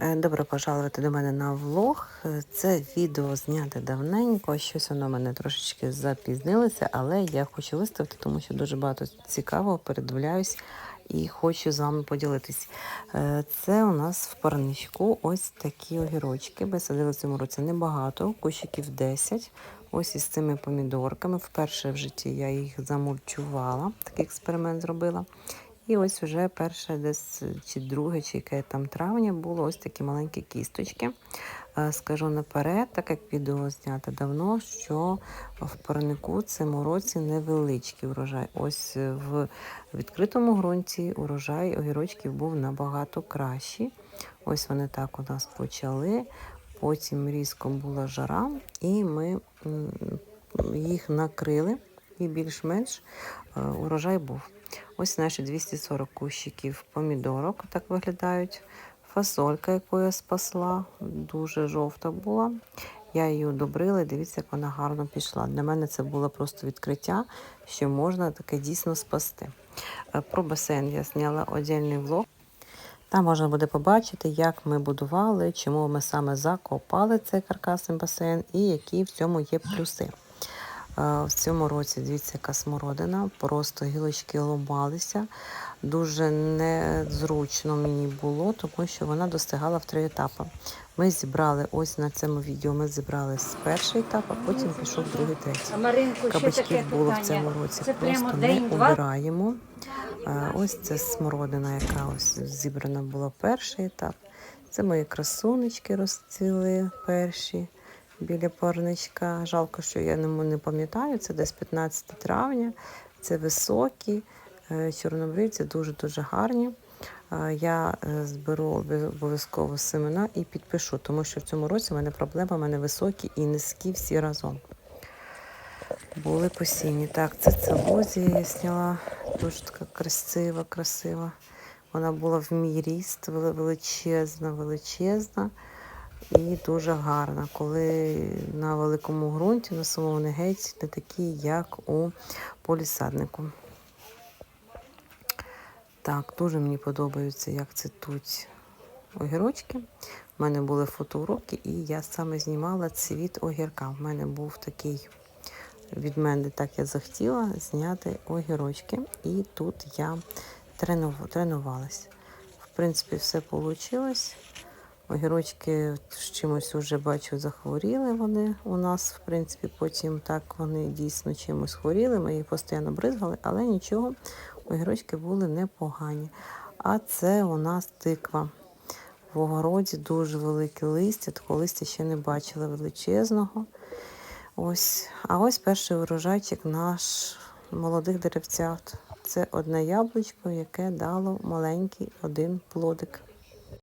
Е, Добре пожалувати до мене на влог. Це відео зняте давненько. Щось воно мене трошечки запізнилося, але я хочу виставити, тому що дуже багато цікавого передивляюсь і хочу з вами поділитись. Е, Це у нас в парничку ось такі огірочки. Висадили в цьому році небагато, кущиків 10. Ось із цими помідорками. Вперше в житті я їх замульчувала, такий експеримент зробила. І ось вже перше десь чи друге, чи яке там травня було ось такі маленькі кісточки. Е, Скажу наперед, так як відео знято давно, що в парнику цьому році невеличкий урожай. Ось е, в відкритому ґрунті урожай огірочків був набагато кращий. Ось вони так у нас почали. Потім різко була жара, і ми їх накрили, і більш-менш е, урожай був. Ось наші 240 кущиків помідорок так виглядають. Фасолька, яку я спасла, дуже жовта була. Я її удобрила і дивіться, як вона гарно пішла. Для мене це було просто відкриття, що можна таке дійсно спасти. Е, Про басейн я зняла окремий влог. Там можна буде побачити, як ми будували, чому ми саме закопали цей каркасний басейн і які в цьому є плюси. В цьому році, дивіться, яка смородина, просто гілочки ломалися. Дуже незручно мені було, тому що вона достигала в три етапи. Ми зібрали ось на цьому відео. Ми зібрали з перший етап, а потім пішов другий, третій. Кабачків було в цьому році. Просто не обираємо. Ось це смородина, яка ось зібрана була перший етап. Це мої красунечки розцвіли перші біля парничка. Жалко, що я не, пам'ятаю. Це десь 15 травня. Це високі, е, чорнобривці, дуже-дуже гарні. Е, Я е, зберу обов'язково семена і підпишу, тому що в цьому році в мене проблема, в мене високі і низькі всі разом. Були посінні. Так, це целозія я зняла. Дуже така красива, красива. Вона була в мій ріст, величезна, величезна і дуже гарна. Коли на великому ґрунті, на самому не геть, не такі, як у полісаднику. Так, дуже мені подобається, як цвітуть огірочки. У мене були фотоуроки, і я саме знімала цвіт огірка. У мене був такий від мене, так я захотіла зняти огірочки. І тут я трену- тренувалась. В принципі, все вийшло. Огірочки з чимось вже бачу, захворіли вони у нас. В принципі, потім так вони дійсно чимось хворіли. Ми їх постійно бризгали, але нічого, огірочки були непогані. А це у нас тиква. В огороді дуже велике листя, такого листя ще не бачила величезного. Ось. А ось перший урожайчик наш молодих деревцят. Це одне яблучко, яке дало маленький один плодик.